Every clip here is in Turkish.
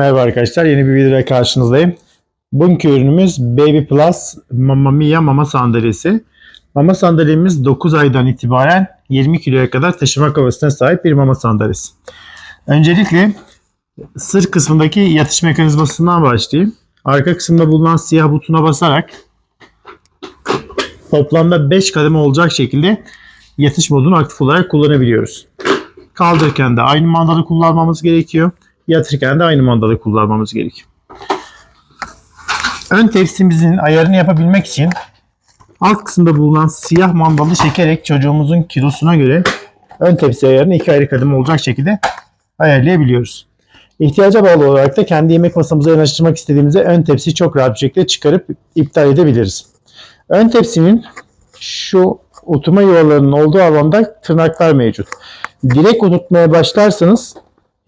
Merhaba arkadaşlar, yeni bir videoda karşınızdayım. Bugünkü ürünümüz Baby Plus Mamma Mia Mama Sandalyesi. Mama sandalyemiz 9 aydan itibaren 20 kiloya kadar taşıma kapasitesine sahip bir mama sandalyesi. Öncelikle sırt kısmındaki yatış mekanizmasından başlayayım. Arka kısımda bulunan siyah butona basarak toplamda 5 kademe olacak şekilde yatış modunu aktif olarak kullanabiliyoruz. Kaldırırken de aynı mandalı kullanmamız gerekiyor. Yatırırken de aynı mandalı kullanmamız gerekiyor. Ön tepsimizin ayarını yapabilmek için alt kısımda bulunan siyah mandalı çekerek çocuğumuzun kilosuna göre ön tepsi ayarını iki ayrı kademe olacak şekilde ayarlayabiliyoruz. İhtiyaca bağlı olarak da kendi yemek masamıza yanaştırmak istediğimizde ön tepsiyi çok rahat bir şekilde çıkarıp iptal edebiliriz. Ön tepsinin şu oturma yuvalarının olduğu alanda tırnaklar mevcut. Direkt oturtmaya başlarsanız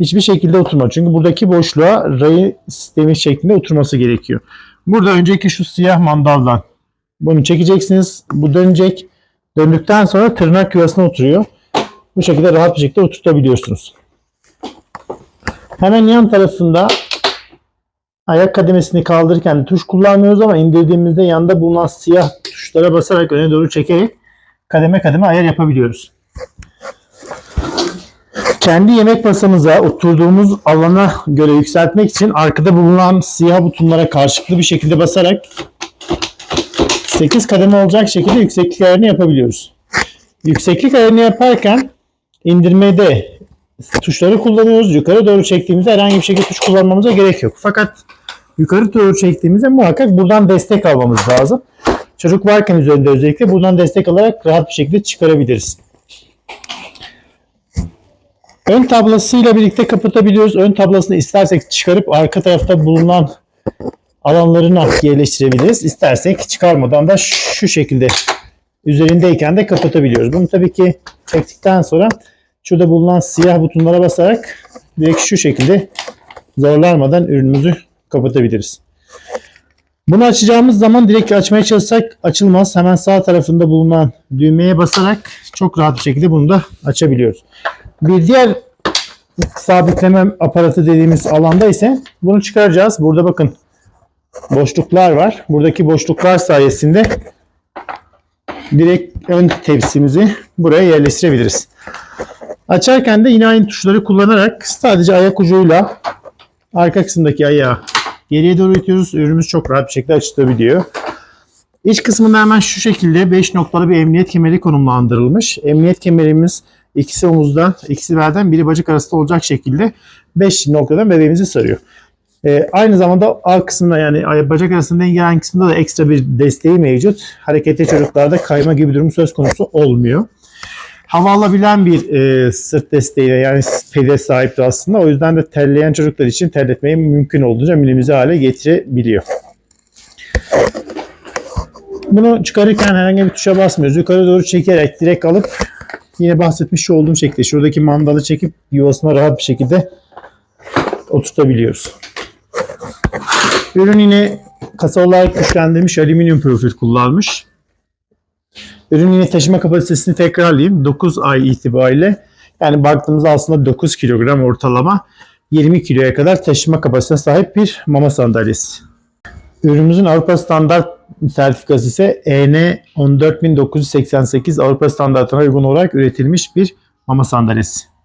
hiçbir şekilde oturmaz. Çünkü buradaki boşluğa rayı sistemi şeklinde oturması gerekiyor. Burada önceki şu siyah mandaldan bunu çekeceksiniz. Bu dönecek. Döndükten sonra tırnak yuvasına oturuyor. Bu şekilde rahat bir şekilde oturtabiliyorsunuz. Hemen yan tarafında ayak kademesini kaldırırken tuş kullanmıyoruz ama indirdiğimizde yanda bulunan siyah tuşlara basarak öne doğru çekerek kademe kademe ayar yapabiliyoruz. Kendi yemek masamıza oturduğumuz alana göre yükseltmek için arkada bulunan siyah butonlara karşılıklı bir şekilde basarak 8 kademe olacak şekilde yükseklik ayarını yapabiliyoruz. Yükseklik ayarını yaparken indirmede tuşları kullanıyoruz. Yukarı doğru çektiğimizde herhangi bir şekilde tuş kullanmamıza gerek yok. Fakat yukarı doğru çektiğimizde muhakkak buradan destek almamız lazım. Çocuk varken üzerinde özellikle buradan destek alarak rahat bir şekilde çıkarabiliriz. Ön tablasıyla birlikte kapatabiliyoruz. Ön tablasını istersek çıkarıp arka tarafta bulunan alanlarına yerleştirebiliriz. İstersek çıkarmadan da şu şekilde üzerindeyken de kapatabiliyoruz. Bunu tabii ki çektikten sonra şurada bulunan siyah butonlara basarak direkt şu şekilde zorlanmadan ürünümüzü kapatabiliriz. Bunu açacağımız zaman direkt açmaya çalışsak açılmaz. Hemen sağ tarafında bulunan düğmeye basarak çok rahat bir şekilde bunu da açabiliyoruz. Bir diğer sabitleme aparatı dediğimiz alanda ise bunu çıkaracağız. Burada bakın boşluklar var. Buradaki boşluklar sayesinde direkt ön tepsimizi buraya yerleştirebiliriz. Açarken de yine aynı tuşları kullanarak sadece ayak ucuyla arka kısımdaki ayağı geriye doğru itiyoruz. Ürünümüz çok rahat bir şekilde açılabiliyor. İç kısmında hemen şu şekilde 5 noktalı bir emniyet kemeri konumlandırılmış. Emniyet kemerimiz ikisi omuzdan, ikisi belden, biri bacak arasında olacak şekilde 5 noktadan bebeğimizi sarıyor. Ee, aynı zamanda alt kısmında yani bacak arasında dengeleyen kısmında da ekstra bir desteği mevcut. Hareketli çocuklarda kayma gibi durum söz konusu olmuyor. Hava alabilen bir e, sırt desteğiyle yani pede sahipti aslında. O yüzden de terleyen çocuklar için terletmeyi mümkün olduğunca minimize hale getirebiliyor. Bunu çıkarırken herhangi bir tuşa basmıyoruz. Yukarı doğru çekerek direkt alıp yine bahsetmiş olduğum şekilde şuradaki mandalı çekip yuvasına rahat bir şekilde oturtabiliyoruz. Ürün yine kasa olarak güçlendirilmiş alüminyum profil kullanmış. Ürün yine taşıma kapasitesini tekrarlayayım. 9 ay itibariyle yani baktığımızda aslında 9 kilogram ortalama 20 kiloya kadar taşıma kapasitesine sahip bir mama sandalyesi. Ürünümüzün Avrupa Standart sertifikası ise E EN 14988 Avrupa standartına uygun olarak üretilmiş bir mama sandalyesi.